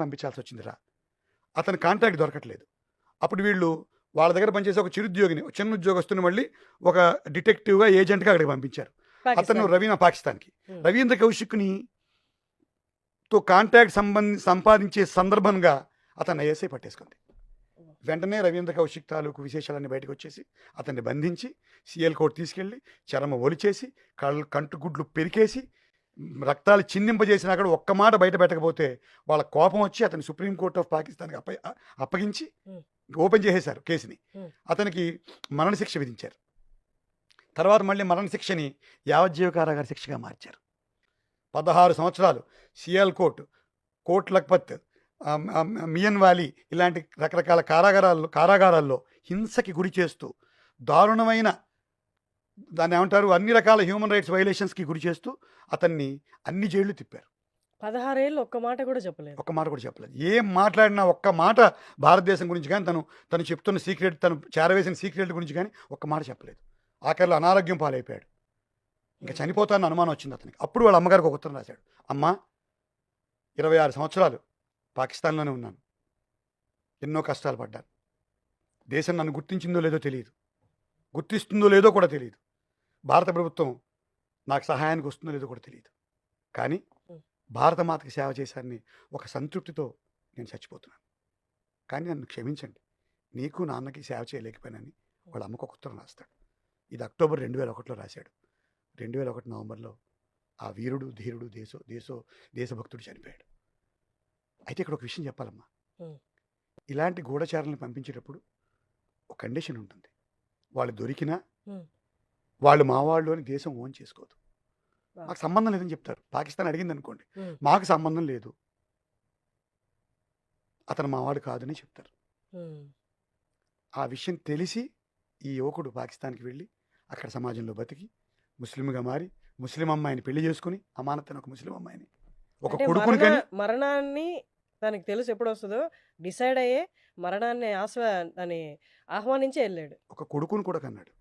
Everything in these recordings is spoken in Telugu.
పంపించాల్సి వచ్చిందిరా అతని కాంటాక్ట్ దొరకట్లేదు. అప్పుడు వీళ్ళు వాళ్ళ దగ్గర పనిచేసే ఒక చిరుద్యోగిని చిన్న ఉద్యోగస్తుని మళ్ళీ ఒక డిటెక్టివ్గా ఏజెంట్గా అక్కడికి పంపించారు. అతను. రవీనా పాకిస్తాన్కి. రవీంద్ర కౌశిక్ని తో కాంటాక్ట్ సంబంధి సంపాదించే సందర్భంగా అతను ఐఎస్ఐ పట్టేసుకుంది. వెంటనే రవీంద్ర కౌశిక్ తాలూకు విశేషాలన్నీ బయటకు వచ్చేసి అతన్ని బంధించి సిఎల్ కోర్టు తీసుకెళ్ళి చర్మ ఒలిచేసి కళ్ళు కంటు గుడ్లు పెరికేసి రక్తాలు చిందింపజేసినా కూడా ఒక్క మాట బయట పెట్టకపోతే వాళ్ళ కోపం వచ్చి అతని సుప్రీంకోర్ట్ ఆఫ్ పాకిస్తాన్కి అప్ప అప్పగించి. ఓపెన్ చేసేశారు కేసుని. అతనికి మరణశిక్ష విధించారు తర్వాత మళ్ళీ మరణశిక్షని యావజ్జీవ కారాగార శిక్షగా మార్చారు పదహారు సంవత్సరాలు CL court Kot Lakhpat Mianwali ఇలాంటి రకరకాల కారాగారాల్లో కారాగారాల్లో హింసకి గురి చేస్తూ దారుణమైన దాన్ని ఏమంటారు అన్ని రకాల హ్యూమన్ రైట్స్ వైలేషన్స్కి గురి చేస్తూ అతన్ని అన్ని జైళ్ళు తిప్పారు. పదహారేళ్ళు ఒక్క మాట కూడా చెప్పలేదు. ఒక్క మాట కూడా చెప్పలేదు. ఏం మాట్లాడినా ఒక్క మాట భారతదేశం గురించి కానీ తను తను చెప్తున్న సీక్రెట్ తను చేరవేసిన సీక్రెట్ గురించి కానీ ఒక్క మాట చెప్పలేదు. ఆఖరిలో అనారోగ్యం పాలైపోయాడు. ఇంకా చనిపోతానని అనుమానం వచ్చింది అతనికి. అప్పుడు వాళ్ళ అమ్మగారికి ఒక ఉత్తరం రాశాడు. అమ్మా ఇరవై ఆరు సంవత్సరాలు పాకిస్తాన్లోనే ఉన్నాను. ఎన్నో కష్టాలు పడ్డాను. దేశం నన్ను గుర్తించిందో లేదో తెలియదు. గుర్తిస్తుందో లేదో కూడా తెలియదు. భారత ప్రభుత్వం నాకు సహాయానికి వస్తుందో లేదో కూడా తెలియదు కానీ భారత మాతకి సేవ చేశానని ఒక సంతృప్తితో నేను చచ్చిపోతున్నాను. కానీ నన్ను క్షమించండి. నీకు నాన్నకి సేవ చేయలేకపోయానని వాళ్ళ అమ్మకు ఒక ఉత్తరం రాస్తాడు. ఇది అక్టోబర్ రెండు వేల ఒకటిలో రాశాడు. రెండు వేల ఒకటి నవంబర్లో ఆ వీరుడు ధీరుడు దేశో దేశో దేశభక్తుడు చనిపోయాడు. అయితే ఇక్కడ ఒక విషయం చెప్పాలమ్మా. ఇలాంటి గూఢచారులను పంపించేటప్పుడు ఒక కండిషన్ ఉంటుంది. వాళ్ళు దొరికినా. వాళ్ళు మా వాళ్ళు అని దేశం ఓన్ చేసుకోదు. మాకు సంబంధం లేదని చెప్తారు. పాకిస్తాన్ అడిగింది అనుకోండి. మాకు సంబంధం లేదు. అతను మావాడు కాదని చెప్తారు. ఆ విషయం తెలిసి ఈ యువకుడు పాకిస్తాన్కి వెళ్ళి అక్కడ సమాజంలో బతికి ముస్లింగా మారి ముస్లిం అమ్మాయిని పెళ్ళి చేసుకుని అమానతన ఒక ముస్లిం అమ్మాయిని ఒక కొడుకుని మరణ- కానీ మరణాన్ని తనకి తెలుసు ఎప్పుడు వస్తుందో డిసైడ్ అయ్యే మరణాన్ని ఆస్వా అని ఆహ్వానించే వెళ్ళాడు. ఒక కొడుకుని కూడా కన్నాడు.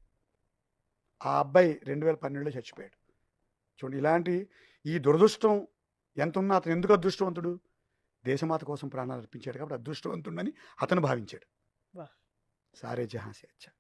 ఆ అబ్బాయి రెండు వేల పన్నెండులో చచ్చిపోయాడు. చూడండి ఇలాంటి ఈ దురదృష్టం ఎంత ఉన్నా అతను ఎందుకు అదృష్టవంతుడు? దేశమాత కోసం ప్రాణాలు అర్పించాడు కాబట్టి అదృష్టవంతుడని అతను భావించాడు. సారే జహాసే అచ్చా.